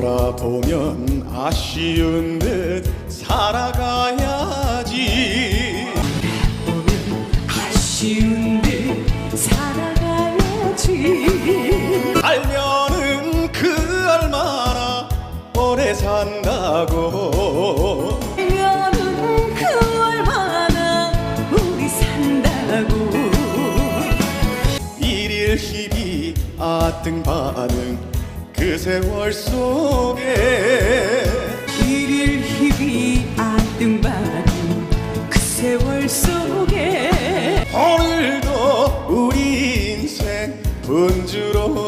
돌아보면 아쉬운 듯 살아가야지. 아쉬운 듯 살아가야지. 알면은 그 얼마나 오래 산다고. 여름 그 얼마나 우리 산다고. 일일 희비 아등바등 그 세월 속에 일일 희비 아등바등 그 세월 속에 오늘도 우리 인생 분주로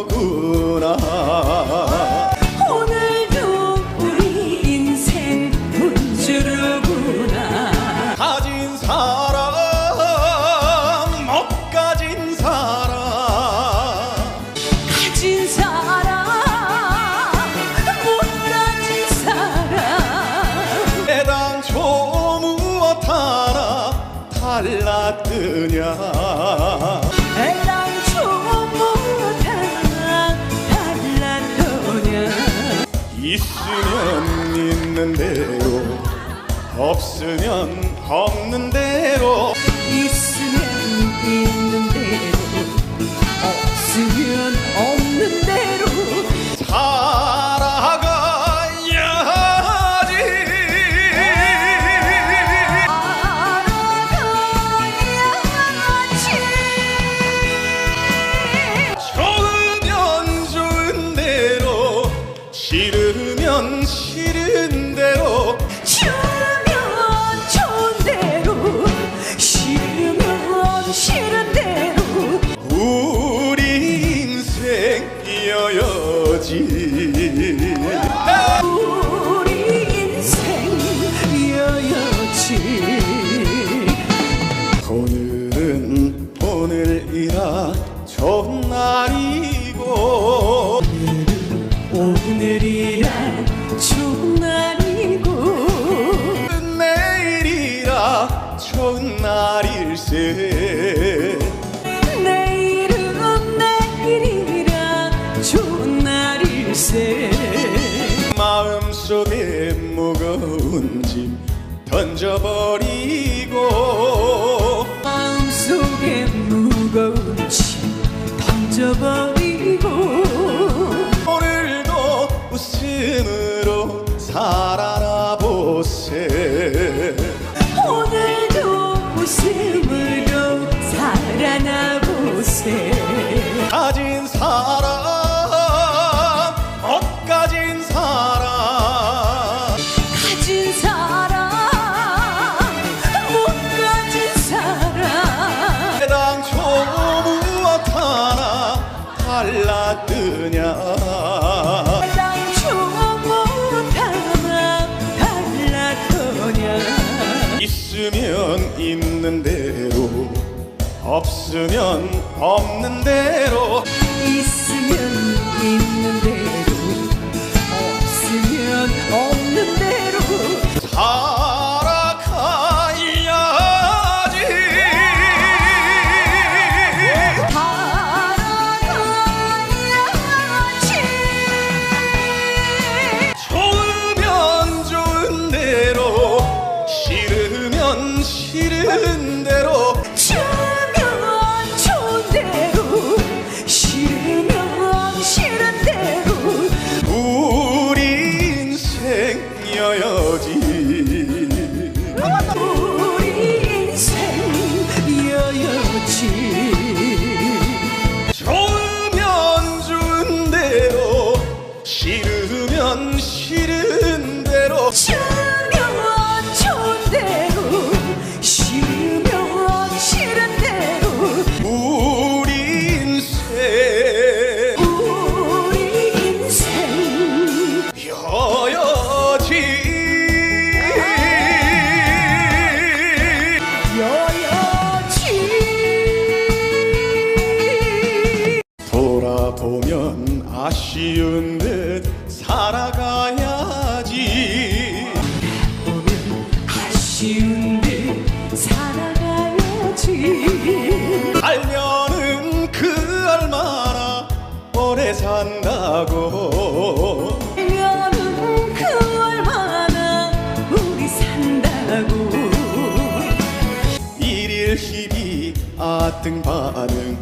없으면 없는 대로. 있으면 있는 대로 없으면 없는 대로. 살아가야지 알아가야지. 좋으면 좋은 대로 싫으면 싫은 대로 오늘이야 좋은 날이고 내일이라 좋은 날일세. 내일은 내일이라 좋은 날일세. 마음속에 무거운 짐 던져버리고 마음속에 무거운 짐 던져버리고 없으면 없는 대로 우리 살아가야지. 알면은 그 얼마나 오래 산다고. 알면은 그 얼마나 우리 산다고. 일일 희비 아등반응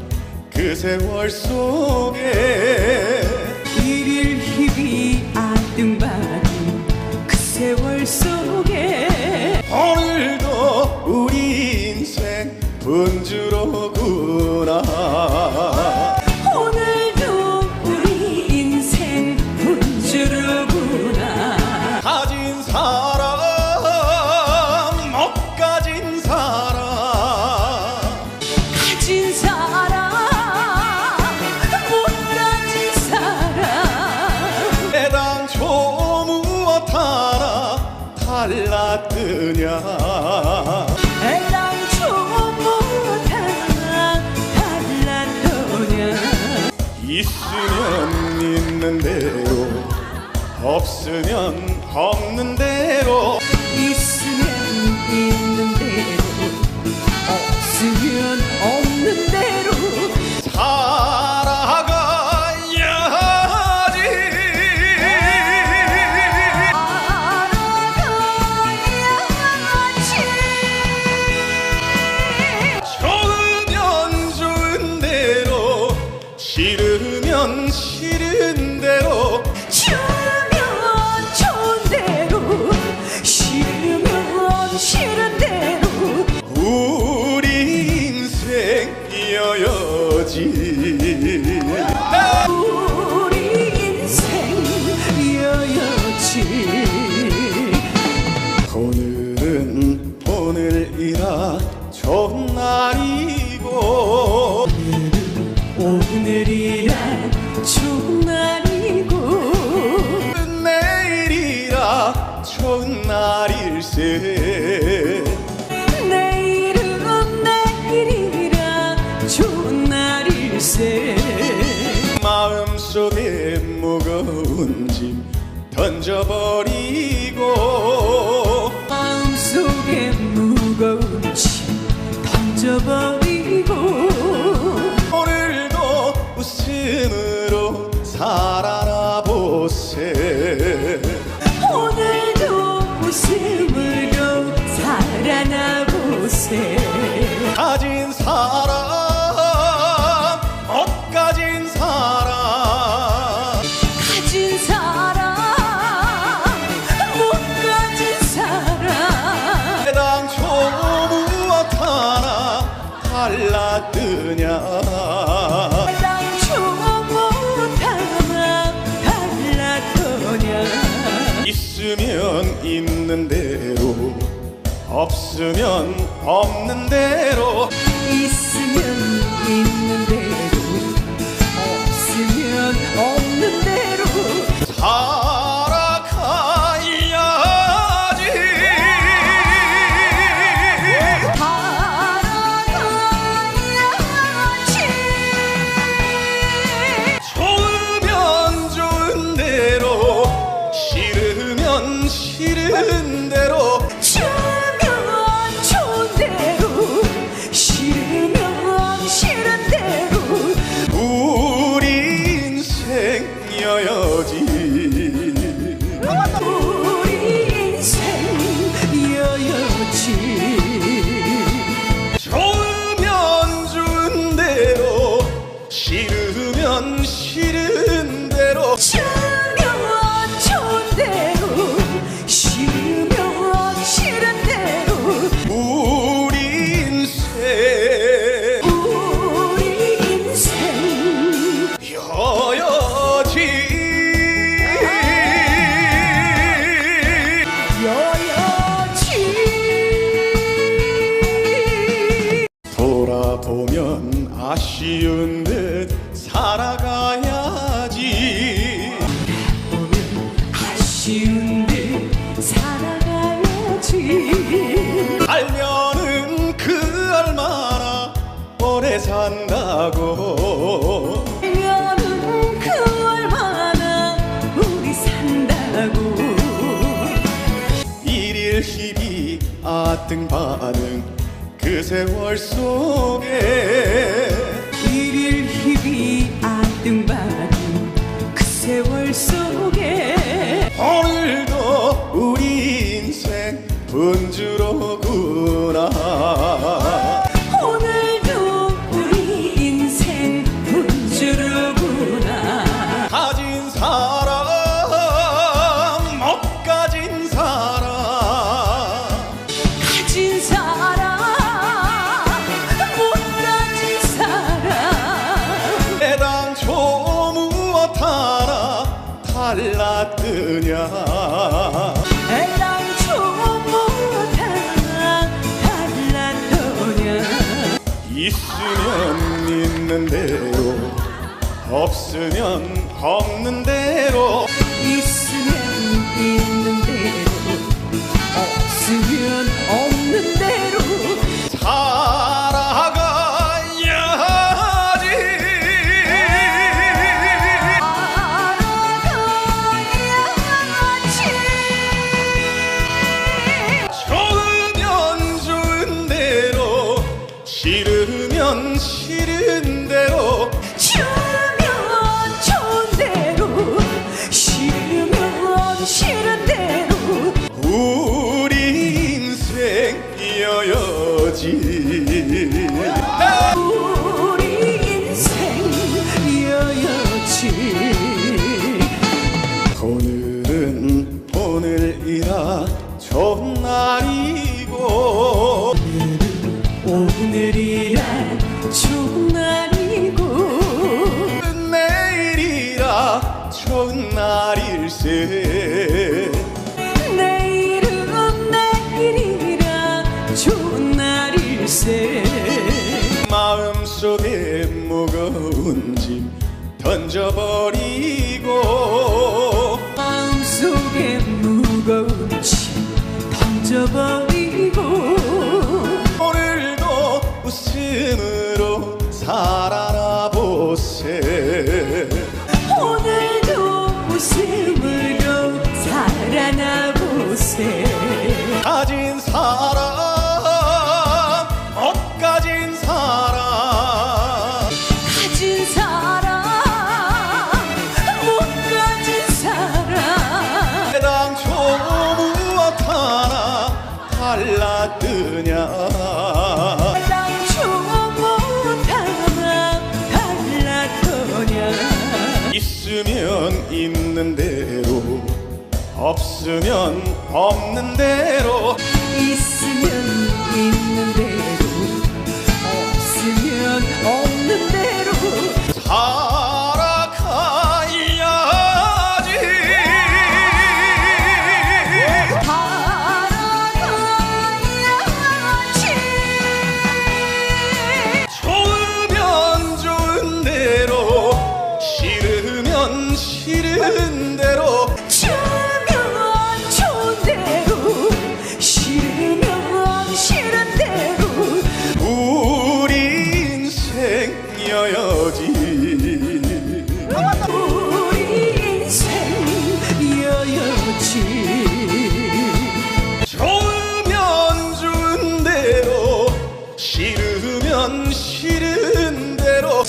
그 세월 속에. 일일 희비 아등반응 그 세월 속에. 그러구나. 오늘도 우리 인생 분주르구나. 가진 사람 못 가진 사람 가진 사람 못 가진 사람 내당 조무엇 하나 달랐더냐. 없으면 없는 대로 내일은 내일이라 좋은 날일세. 마음속에 무거운 짐 던져버리고 마음속에 무거운 짐 던져버리고 오늘도 웃음으로 살아 없으면 없는 대로 여름 그월마다 우리 산다고. 일일 희비 아등반응 그 세월 속에. 일일 희비 아등반응 그 세월 속에. 오늘도 우리 인생 분주로 없으면 없는 마음속에 무거운 짐 던져버리고 마음속에 무거운 짐 던져버리고 오늘도 웃음으로 살아라 보세. 오늘도 웃음으로 살아나 보세. 가진 사람 없으면 없는 대로. 있으면 있는 대로 없으면 없는 대로. 살아가야지. 살아가야지. 좋으면 좋은 대로 싫으면 싫은 대로. 가면 싫은 대로